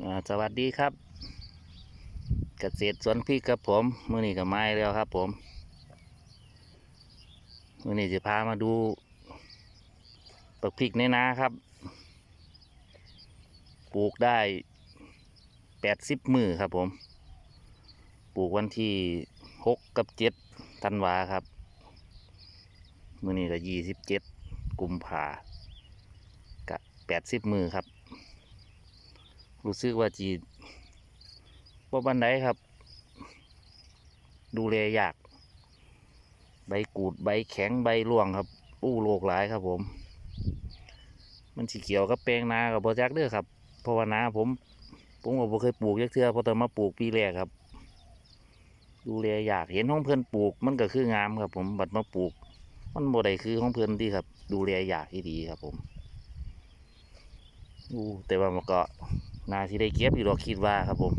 สวัสดีครับเกษตรสวนพริกครับผมมื่อนี้ก็ไม้แล้วครับ ผมมื่อนี้จะพามาดูปักพริกในนาครับ ปลูกได้แปดสิบมือครับผม ปลูกวันที่หกกับเจ็ดธันวาครับ มื่อนี้ก็ยี่สิบเจ็ดกุมภากะแปดสิบมือครับ รู้สึกว่าจีบ่บันไดครับ ดูแลยาก ใบกูดใบแข็งใบร่วงครับอู้โรคหลายครับผม มันสีเขียวกับแปลงนากับบ่จักเด้อครับเพราะว่านาผม ผมก็บ่เคยปลูกยักเทือพอตอนมาปลูกปีแรกครับ ดูแลยากเห็นของเพื่อนปลูก มันก็คืองามครับ ผมบัดมาปลูก มันบ่ได้คือของเพื่อนที่ครับ ดูแลยากที่ดีครับผมอู้แต่ว่ามันก็ นาที่ได้เก็บอยู่ดอกคิดว่าครับผม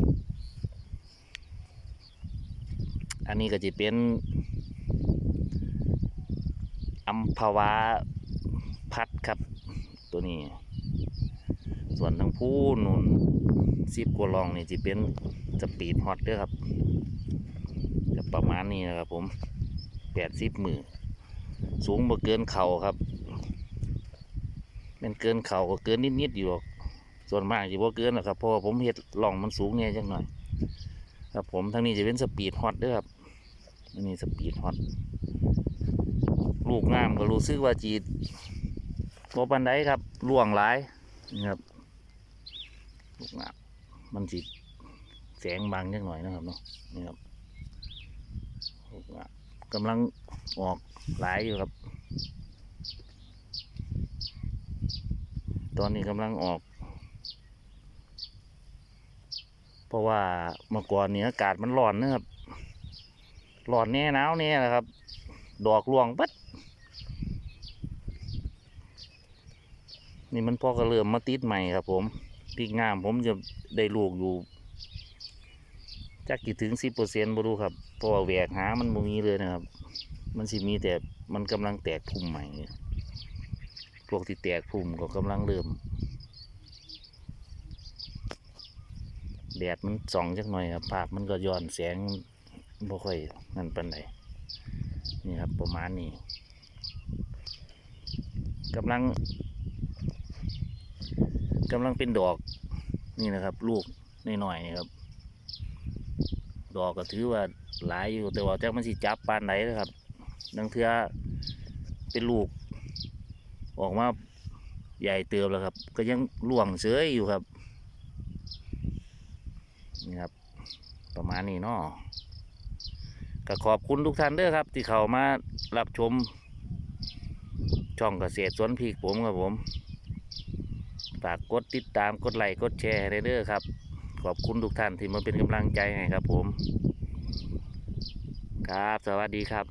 อันนี้ก็จะเป็นอัมพวาพัดครับ ตัวนี้ ส่วนทั้งผู้นุ่นซิบกว่าลองนี่จะเป็นสปีดฮอตด้วยครับจะประมาณนี้นะครับผมแปดสิบมือสูงบ่เกินเข่าครับเป็นเกินเข่าก็เกินนิดๆอยู่หรอก ส่วนมากจะบ่เกินนะครับเพราะว่าผมเห็ดหล่องมันสูงเนี่ยจังหน่อย ครับผมทั้งนี้จะเป็นสปีดฮอตด้วยครับอันนี้สปีดฮอตลูกงามก็รู้สึกว่าจีดบ่ปันไดครับล่วงหลายนี่ครับลูกงามมันจีแสงบางจังหน่อยนะครับเนาะนี่ครับลูกงามกำลังออกหลายอยู่ครับ ตอนนี้กำลังออก เพราะว่าเมื่อก่อนนี้อากาศมันร้อนนะครับร้อนแน่หนาวแน่นะครับ ดอกร่วงปัดนี่มันพอก็เริ่มมาติดใหม่ครับ ผมพริกงามผมจะได้ลูกอยู่จักกี่ถึงสิบเปอร์เซ็นต์บรูครับเพราะว่าแหวกหามันบ่มีเลยนะครับ มันสิมีแต่มันกำลังแตกพุ่มใหม่พวกที่แตกพุ่มก็กำลังเริ่ม แดดมันส่องจักหน่อยครับภาพมันก็ย้อนแสงบ่ค่อยนั่นปานใดนี่ครับประมาณนี้กำลังกำลังเป็นดอกนี่นะครับ ลูกน้อยๆนี่ครับ ดอกก็ถือว่าหลายอยู่แต่ว่าจักมันสิจับปานไหนนะครับดังเทือเป็นลูก ออกมาใหญ่เติบแล้วครับ ก็ยังล่วงเสยอยู่ครับ นี่ครับ ประมาณนี้เนาะก็ขอบคุณทุกท่านเด้อครับ ที่เข้ามารับชม ช่องเกษตรสวนพริกผมครับผมฝากกดติดตามกดไลค์กดแชร์ให้เด้อครับ ขอบคุณทุกท่านที่มาเป็นกำลังใจให้ครับผม ครับ สวัสดีครับ